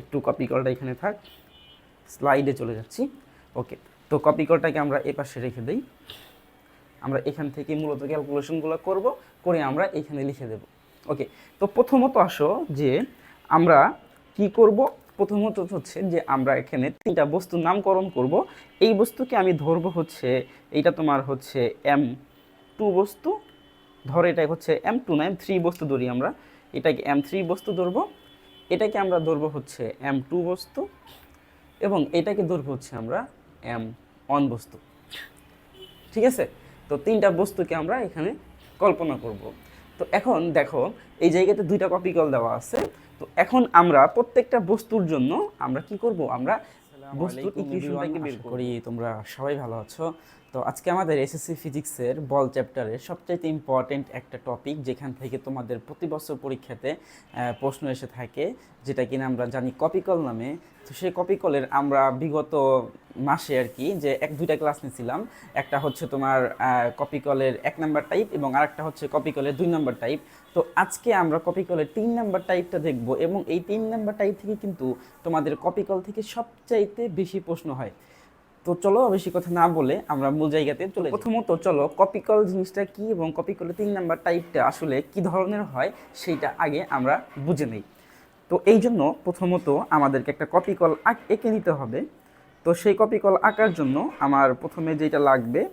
একটু কপি কলটা এখানে থাক। স্লাইডে চলে যাচ্ছি। ওকে তো কপি কলটাকে আমরা এপাশে রেখে দেই। আমরা এখান থেকে মূলত ক্যালকুলেশনগুলো করব, করে আমরা এখানে লিখে দেব। ওকে তো প্রথমত আসো যে আমরা কি করব? প্রথমত হচ্ছে যে আমরা এখানে তিনটা বস্তুর নামকরণ করব। এই বস্তুকে আমি ধরবো হচ্ছে, এইটা তোমার হচ্ছে এম টু বস্তু। ধর এটা হচ্ছে এম টু না এম থ্রি বস্তু ধরি আমরা। এটাকে এম থ্রি বস্তু ধরবো। এটাকে আমরা ধরবো হচ্ছে এম টু বস্তু এবং এটাকে ধরবো হচ্ছে আমরা এম অন বস্তু। ঠিক আছে? তো তিনটা বস্তুকে আমরা এখানে কল্পনা করব। তো এখন দেখো, এই জায়গাতে দুইটা কপিকল দেওয়া আছে। তো এখন আমরা প্রত্যেকটা বস্তুর জন্য আমরা কি করব? আমরা বস্তুর ইকুয়েশনটাকে বের করি তোমরা সবাই ভালো আছো। তো আজকে আমাদের এসএসসি ফিজিক্সের বল চ্যাপ্টারের সবচাইতে ইম্পর্টেন্ট একটা টপিক যেখান থেকে তোমাদের প্রতি বছর পরীক্ষাতে প্রশ্ন এসে থাকে যেটা কিনা আমরা জানি কপিকল নামে। তো সেই কপিকলের আমরা বিগত মাসে আর কি যে এক দুইটা ক্লাস নিয়েছিলাম। একটা হচ্ছে তোমার কপিকলের এক নাম্বার টাইপ এবং আরেকটা হচ্ছে কপিকলের দুই নাম্বার টাইপ তো আজকে আমরা কপিকলের তিন নাম্বার টাইপটা দেখব এবং এই তিন নাম্বার টাইপ থেকে কিন্তু তোমাদের কপিকল থেকে সবচাইতে বেশি প্রশ্ন হয়। তো চলো বেশি কথা না বলে আমরা মূল জায়গাতে চলে প্রথমত চলো কপিকল জিনিসটা কি এবং কপিকলের তিন নাম্বার টাইপটা আসলে কি ধরনের হয় সেইটা আগে আমরা বুঝে নিই। তো এই জন্য প্রথমত আমাদেরকে একটা কপিকল আঁক- এঁকে নিতে হবে। তো সেই কপিকল আঁকার জন্য আমার প্রথমে যেটা লাগবে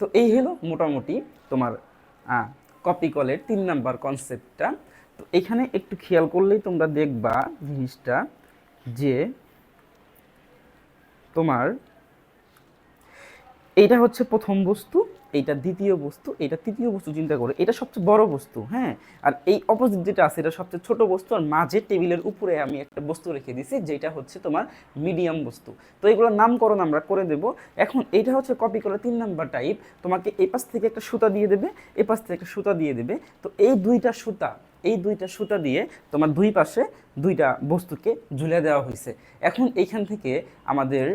তো এই হলো মোটামুটি তোমার কপি কলের তিন নাম্বার কনসেপ্টটা তো এখানে একটু খেয়াল করলেই তোমরা দেখবা জিনিসটা যে তোমার, এইটা হচ্ছে প্রথম বস্তু এইটা দ্বিতীয় বস্তু, এটা তৃতীয় বস্তু চিন্তা করো, এটা সবচেয়ে বড় বস্তু হ্যাঁ? আর এই অপোজিট যেটা আছে, এটা সবচেয়ে ছোট বস্তু, আর মাঝে টেবিলের উপরে আমি একটা বস্তু রেখে দিছি, যেটা হচ্ছে তোমার মিডিয়াম বস্তু। তো এগুলোর নামকরণ আমরা করে দেব। এখন এইটা হচ্ছে কপি করা তিন নাম্বার টাইপ তোমাকে এই পাশ থেকে একটা সুতা দিয়ে দেবে এ পাশ থেকে একটা সুতা দিয়ে দেবে। তো এই দুইটা সুতা, এই দুইটা সুতা দিয়ে তোমার দুই পাশে দুইটা বস্তুকে ঝুলে দেওয়া হয়েছে। এখন এইখান থেকে আমাদের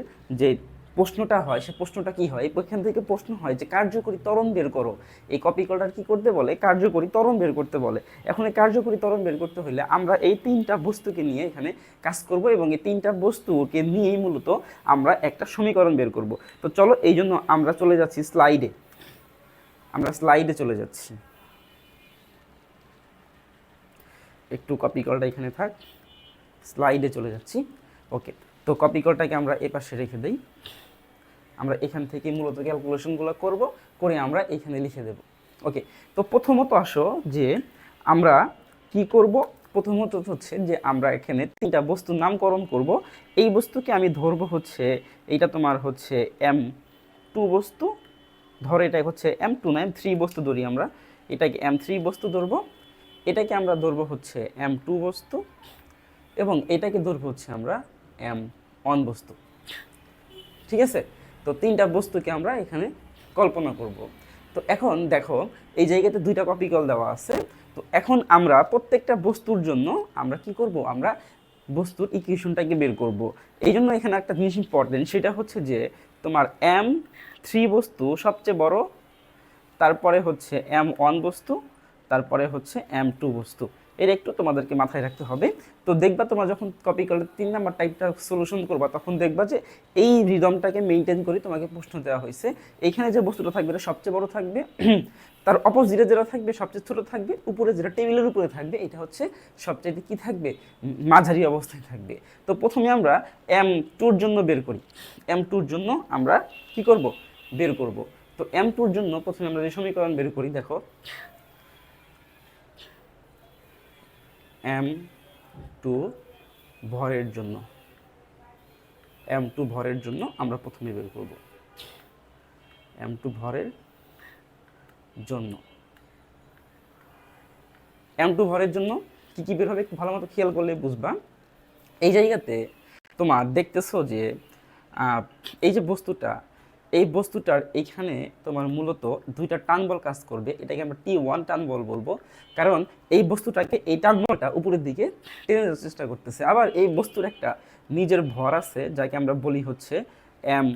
যে প্রশ্নটা হয়, সে প্রশ্নটা কি হয়? এখান থেকে প্রশ্ন হয় যে কার্যকরী ত্বরণ বের করো। এই কপি কলটার কি করতে বলে? কার্যকরী ত্বরণ বের করতে বলে। এখন এই কার্যকরী ত্বরণ বের করতে হলে আমরা এই তিনটা বস্তুকে নিয়ে এখানে কাজ করব এবং এই তিনটা বস্তুকে নিয়েই মূলত আমরা একটা সমীকরণ বের করব। তো চলো এই জন্য আমরা চলে যাচ্ছি স্লাইডে আমরা স্লাইডে চলে যাচ্ছি। একটু কপি কলটা এখানে থাক। স্লাইডে চলে যাচ্ছি। ওকে তো কপি কলটাকে আমরা এ পাশে রেখে দেই। আমরা এখান থেকে মূলত ক্যালকুলেশনগুলো করব, করে আমরা এখানে লিখে দেব। ওকে তো প্রথমত আসো যে আমরা কি করব? প্রথমত হচ্ছে যে আমরা এখানে তিনটা বস্তুর নামকরণ করব। এই বস্তুকে আমি ধরবো হচ্ছে, এইটা তোমার হচ্ছে এম টু বস্তু, ধর এটা হচ্ছে এম টু না এম থ্রি বস্তু ধরি আমরা। এটাকে এম থ্রি বস্তু ধরবো, এটাকে আমরা ধরবো হচ্ছে এম টু বস্তু, এবং এটাকে ধরবো হচ্ছে আমরা এম অন বস্তু। ঠিক আছে? তো তিনটা বস্তুকে আমরা এখানে কল্পনা করব। তো এখন দেখো, এই জায়গাতে দুইটা কপি কল দেওয়া আছে। তো এখন আমরা প্রত্যেকটা বস্তুর জন্য আমরা কি করব? আমরা বস্তুর ইকুয়েশনটাকে বের করব। এই জন্য এখানে একটা জিনিস ইম্পর্টেন্ট সেটা হচ্ছে যে তোমার এম থ্রি বস্তু সবচেয়ে বড়, তারপরে হচ্ছে এম ওয়ান বস্তু, তারপরে হচ্ছে এম টু বস্তু। এটা একটু তোমাদেরকে মাথায় রাখতে হবে। তো দেখবা তোমরা যখন কপি করলে তিন নাম্বার টাইপটা সলিউশন করবা, তখন দেখবা যে এই রিদমটাকে মেনটেন করে তোমাকে প্রশ্ন দেওয়া হয়েছে। এইখানে যে বস্তুটা থাকবে এটা সবচেয়ে বড় থাকবে। তার অপোজিটে যেটা থাকবে, সবচেয়ে ছোট থাকবে, উপরে যেটা টেবিলের উপরে থাকবে, এটা হচ্ছে সবচেয়ে কি থাকবে? মাঝারি অবস্থায় থাকবে। তো প্রথমে আমরা এম টুর জন্য বের করি। এম টুর জন্য আমরা কি করব? বের করব। তো এম টুর জন্য প্রথমে আমরা যে সমীকরণ বের করি, দেখো। এম টু ভরের জন্য। এম টু ভরের জন্য আমরা প্রথমে বের করব। এম টু ভরের জন্য। এম টু ভরের জন্য কি কি বের হবে একটু ভালো মতো খেয়াল করলে বুঝবা। এই জায়গাতে তোমার দেখতেছো যে এই যে বস্তুটা এই বস্তুটার এইখানে তোমার মূলত দুইটা টান বল কাজ করবে। এটাকে আমরা টি ওয়ান টান বল বলব। কারণ এই বস্তুটাকে এই টান বলটা উপরের দিকে টেনে চেষ্টা করতেছে। আবার এই বস্তুর একটা নিজের ভর আছে, যাকে আমরা বলি হচ্ছে M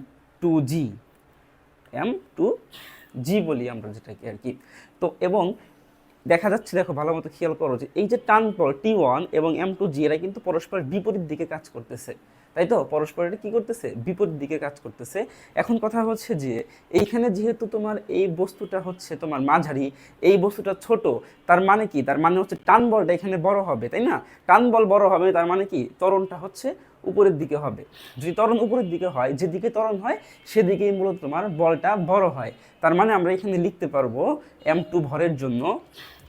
two G M two G বলি আমরা যেটাকে আর কি। তো এবং দেখা যাচ্ছে, দেখো ভালো মতো খেয়াল করো যে এই যে টান বল টি ওয়ান এবং এম টু জি এরা কিন্তু পরস্পর বিপরীত দিকে কাজ করতেছে। তাই তো? পরস্পর এটা কি করতেছে? বিপরীত দিকে কাজ করতেছে। এখন কথা হচ্ছে যে, এইখানে যেহেতু তোমার এই বস্তুটা হচ্ছে তোমার মাঝারি, এই বস্তুটা ছোট, তার মানে কি? তার মানে হচ্ছে টান বলটা এখানে বড় হবে, তাই না? টান বল বড় হবে, তার মানে কি? ত্বরণটা হচ্ছে উপরের দিকে হবে। যদি ত্বরণ উপরের দিকে হয়, যেদিকে ত্বরণ হয়, সেদিকেই মূলত তোমার বলটা বড় হয়। তার মানে আমরা এখানে লিখতে পারব এম টু ভরের জন্য।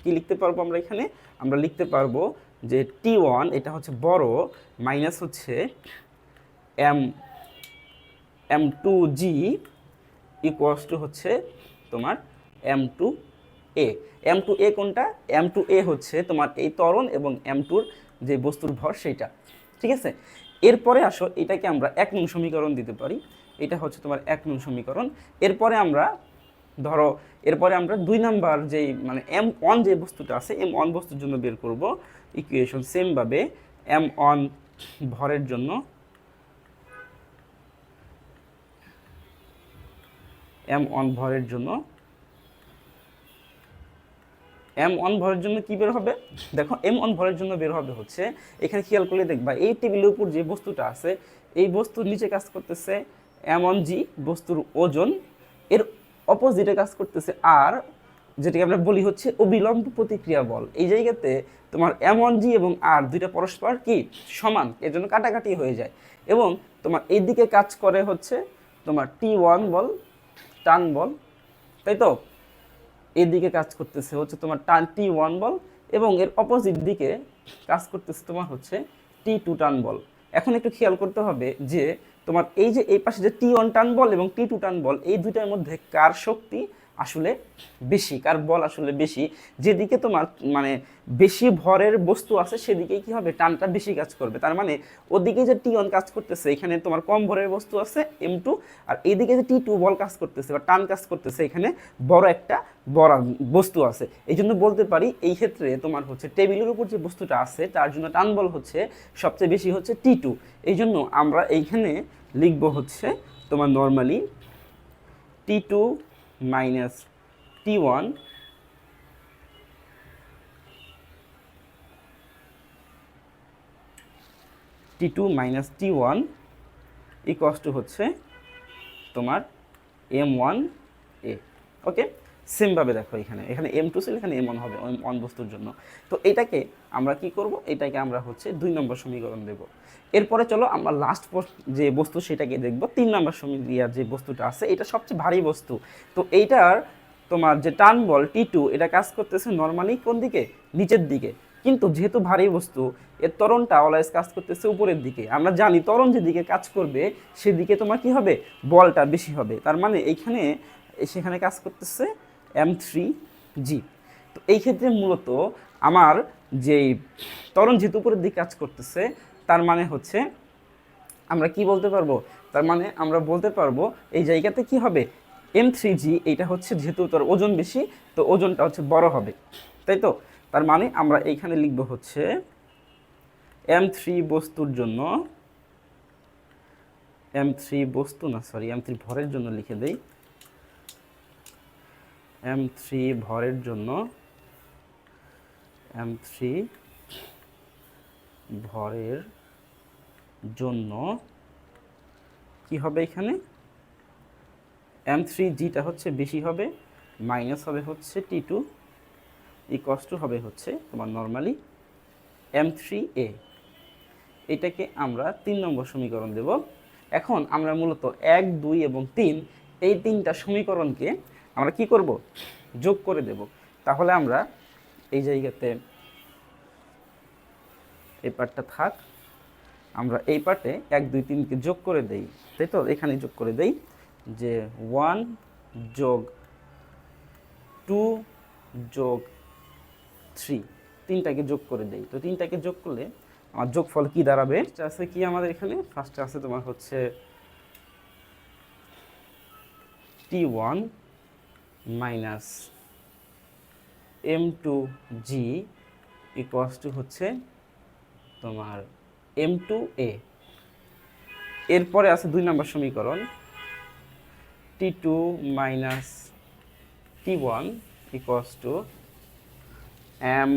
কি লিখতে পারব আমরা এখানে? আমরা লিখতে পারব যে টি ওয়ান এটা হচ্ছে বড় মাইনাস হচ্ছে M M two G equals to হচ্ছে তোমার M two A M two A কোনটা? এম টু এ হচ্ছে তোমার এই ত্বরণ এবং এম টুর যে বস্তুর ভর সেইটা। ঠিক আছে? এরপরে আসো, এটাকে আমরা এক নং সমীকরণ দিতে পারি। এটা হচ্ছে তোমার এক নং সমীকরণ। এরপরে আমরা, ধরো, এরপরে আমরা দুই নাম্বার যেই মানে এম ওয়ান যে বস্তুটা আছে এম ওয়ান বস্তুর জন্য বের করব। ইকুয়েশন সেমভাবে এম ওয়ান ভরের জন্য এম ওয়ান ভরের জন্য। এম ওয়ান ভরের জন্য কি বের হবে? দেখো, এম ওয়ান ভরের জন্য বের হবে হচ্ছে, এখানে খেয়াল করলে দেখবা, এই টেবিলের উপর যে বস্তুটা আছে, এই বস্তুর নিচে কাজ করতেছে এম ওয়ান জি, বস্তুর ওজন। এর অপোজিটে কাজ করতেছে আর, যেটাকে আমরা বলি হচ্ছে অবিলম্ব প্রতিক্রিয়া বল। এই জায়গাতে তোমার এম ওয়ান জি এবং আর দুইটা পরস্পর কি? সমান এর জন্য কাটাকাটি হয়ে যায়। এবং তোমার এইদিকে কাজ করে হচ্ছে তোমার টি ওয়ান বল টান বল, তাই তো? এদিকে কাজ করতেছে হচ্ছে তোমার টান টি ওয়ান বল এবং এর অপোজিট দিকে কাজ করতেছে তোমার হচ্ছে টি টু টান বল। এখন একটু খেয়াল করতে হবে যে তোমার এই যে এই পাশে যে টি ওয়ান টান বল এবং টি টু টান বল, এই দুইটার মধ্যে কার শক্তি আসলে বেশি কার বল আসলে বেশি। যেদিকে তোমার মানে বেশি ভরের বস্তু আছে, সেদিকেই কি হবে? টানটা বেশি কাজ করবে। তার মানে ওদিকে যে টি ওয়ান কাজ করতেছে, এখানে তোমার কম ভরের বস্তু আছে এম টু আর এইদিকে যে টি টু বল কাজ করতেছে, বা টান কাজ করতেছে, এখানে বড় একটা বড় বস্তু আছে। এই জন্য বলতে পারি, এই ক্ষেত্রে তোমার হচ্ছে টেবিলের উপর যে বস্তুটা আছে, তার জন্য টান বল হচ্ছে সবচেয়ে বেশি হচ্ছে টি টু এই জন্য আমরা এইখানে লিখব হচ্ছে তোমার normally T two minus T one T two minus T one equals to হচ্ছে তোমার এম ওয়ান এ ওকে সেমভাবে দেখো এখানে। এখানে এম টু ছিল এখানে এম ওয়ান হবে ওয়ান বস্তুর জন্য। তো এটাকে আমরা কি করব? এটাকে আমরা হচ্ছে দুই নম্বর সমীকরণ দেব। এরপরে চলো আমরা লাস্ট যে বস্তু সেটাকে দেখব, তিন নম্বর সমীকরণ যে বস্তুটা আছে, এটা সবচেয়ে ভারী বস্তু। তো এইটার তোমার যে টান বল টি টু এটা কাজ করতেছে নর্মালি কোন দিকে? নিচের দিকে। কিন্তু যেহেতু ভারী বস্তু, এর ত্বরণটা অলওয়েজ কাজ করতেছে উপরের দিকে। আমরা জানি ত্বরণ যেদিকে কাজ করবে, সেদিকে তোমার কি হবে? বলটা বেশি হবে। তার মানে এইখানে সেখানে কাজ করতেছে এম থ্রি জি তো এই ক্ষেত্রে মূলত আমার যেই ত্বরণ যেহেতু উপরের দিকে কাজ করতেছে, তার মানে হচ্ছে আমরা কি বলতে পারব? তার মানে আমরা বলতে পারব এই জায়গাতে কি হবে? এম থ্রি জি এইটা হচ্ছে যেহেতু তোর ওজন বেশি, তো ওজনটা হচ্ছে বড় হবে। তাই তো? তার মানে আমরা এইখানে লিখব হচ্ছে এম থ্রি বস্তুর জন্য এম থ্রি বস্তু না সরি এম থ্রি ভরের জন্য লিখে দেই। এম থ্রি ভরের জন্য এম থ্রি ভরের জন্য কি হবে এখানে? এম থ্রি জিটা হচ্ছে বেশি হবে, মাইনাস হবে হচ্ছে টি টু ইকস টু হবে হচ্ছে তোমার নর্মালি এম থ্রি এ এটাকে আমরা তিন নম্বর সমীকরণ দেব। এখন আমরা মূলত এক, দুই এবং তিন, এই তিনটা সমীকরণকে আমরা কি করব? যোগ করে দেব। তাহলে আমরা এই জায়গাতে এই পার্টটা থাক। আমরা এই পার্টে এক, দুই, তিনকে যোগ করে দেই। তাই তো? এখানে যোগ করে দেই যে ওয়ান যোগ টু যোগ থ্রি। তিনটাকে যোগ করে দেই। তো তিনটাকে যোগ করলে আমার যোগফল কি দাঁড়াবে? আছে কি আমাদের এখানে? ফার্স্টে আছে তোমার হচ্ছে T one minus M two G equals to হচ্ছে তোমার এম টু এ। এরপরে আছে দুই নম্বর সমীকরণ, T two minus T one equals to M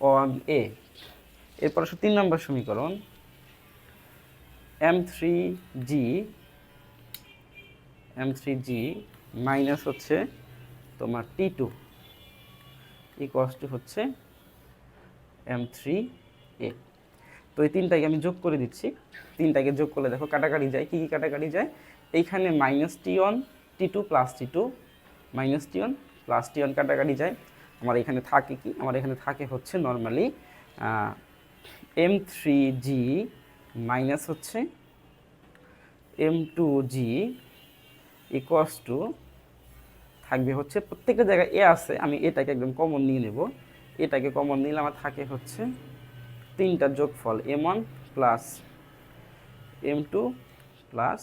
one A. এরপর আছে তিন নম্বর সমীকরণ, M three G, M three G minus হচ্ছে তোমার টি টু ইকুয়াস টু হচ্ছে এম থ্রি এ তো এই তিনটাকে আমি যোগ করে দিচ্ছি। তিনটাকে যোগ করলে দেখো কাটাকাটি যায়। কী কী কাটাকাটি যায়? এইখানে minus T one T two plus T two minus T one plus T one কাটাকাটি যায়। আমার এখানে থাকে কি? আমার এখানে থাকে হচ্ছে normally M three G minus হচ্ছে M two G equals to থাকবে হচ্ছে প্রত্যেকটা জায়গায় এ আছে, আমি এটাকে একদম কমন নিয়ে নেব। এটাকে কমন নিলে আমার থাকে হচ্ছে তিনটা যোগফল M one plus M two plus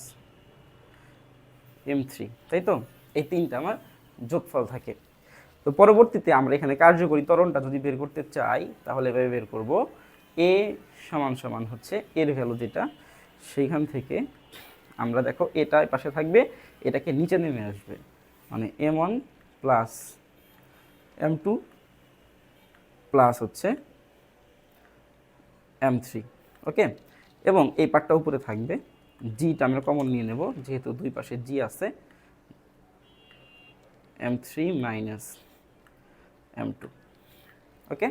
M three তাই তো? এই তিনটা আমার যোগফল থাকে। তো পরবর্তীতে আমরা এখানে কার্যকরী ত্বরণটা যদি বের করতে চাই, তাহলে এভাবে বের করব। এ সমান সমান হচ্ছে এর ভ্যালু যেটা, সেইখান থেকে আমরা দেখো এটা পাশে থাকবে, এটাকে নিচে নেমে আসবে। মানে M one plus M two plus হচ্ছে এম থ্রি ওকে এবং এই পার্টটা উপরে থাকবে। জিটা আমরা কমন নিয়ে নেব, যেহেতু দুই পাশে জি আছে। M three minus M two okay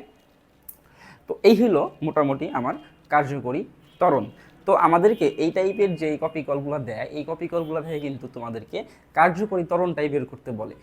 তো এই হলো মোটামুটি আমার কার্যকরী ত্বরণ। তো আমাদেরকে এই টাইপের যে কপি কলগুলো দেয়, এই কপি কলগুলো থেকে কিন্তু তোমাদেরকে কার্যকরী তরণটাই বের করতে বলে।